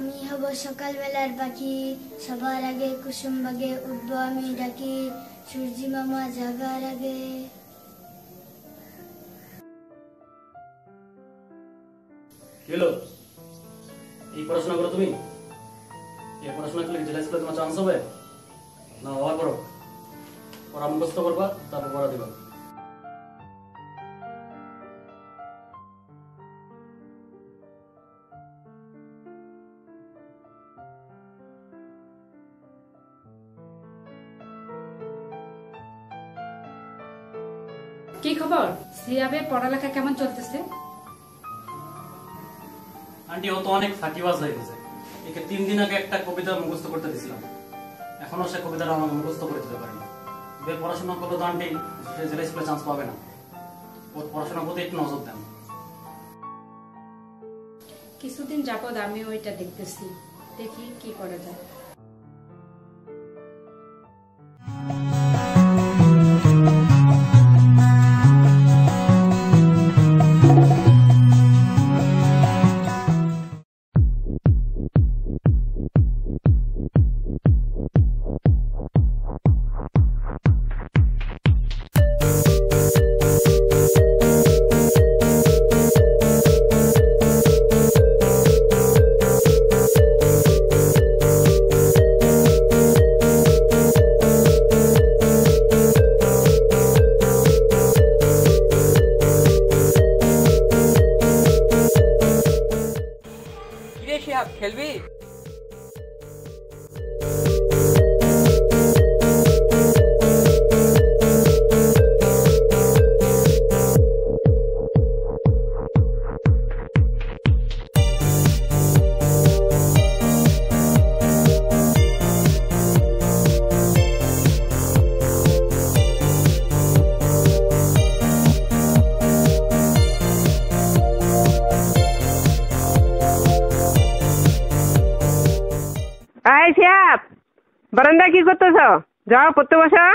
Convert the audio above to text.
আমি হব সকালবেলার পাখি। সবার আগে কুসুম বাগে উঠবো আমি ডাকি। সূর্যি মামা জাগার আগে। হলো? এই পড়াশোনা করো তুমি? এই পড়াশোনা করলে জেলা স্কুলে তোমার চান্স হবে? না বাবা করো পড়া মুখস্থ করবা, তারপর পড়া দিবা। কি খবর? সিয়াবের পড়ালেখা কেমন চলতেছে? আন্টি ও তো অনেক ফাঁকিবাজ হয়ে গেছে। একে তিন দিন আগে একটা কবিতা মুখস্থ করতে দিছিলাম। এখনও সে কবিতাটা আমার মুখস্থ করে দিতে পারেনি। এবার পড়াশোনা করলে তো আন্টি সে জেলা স্কুলে চান্স পাবে না। ওর পড়াশোনার প্রতি একটু নজর দেন। কিছুদিন যাবৎ আমি ওইটা দেখতেছি। দেখি কি করা যায়। आप खेल भी। बरंदा की कत जाओ पत्ते बसा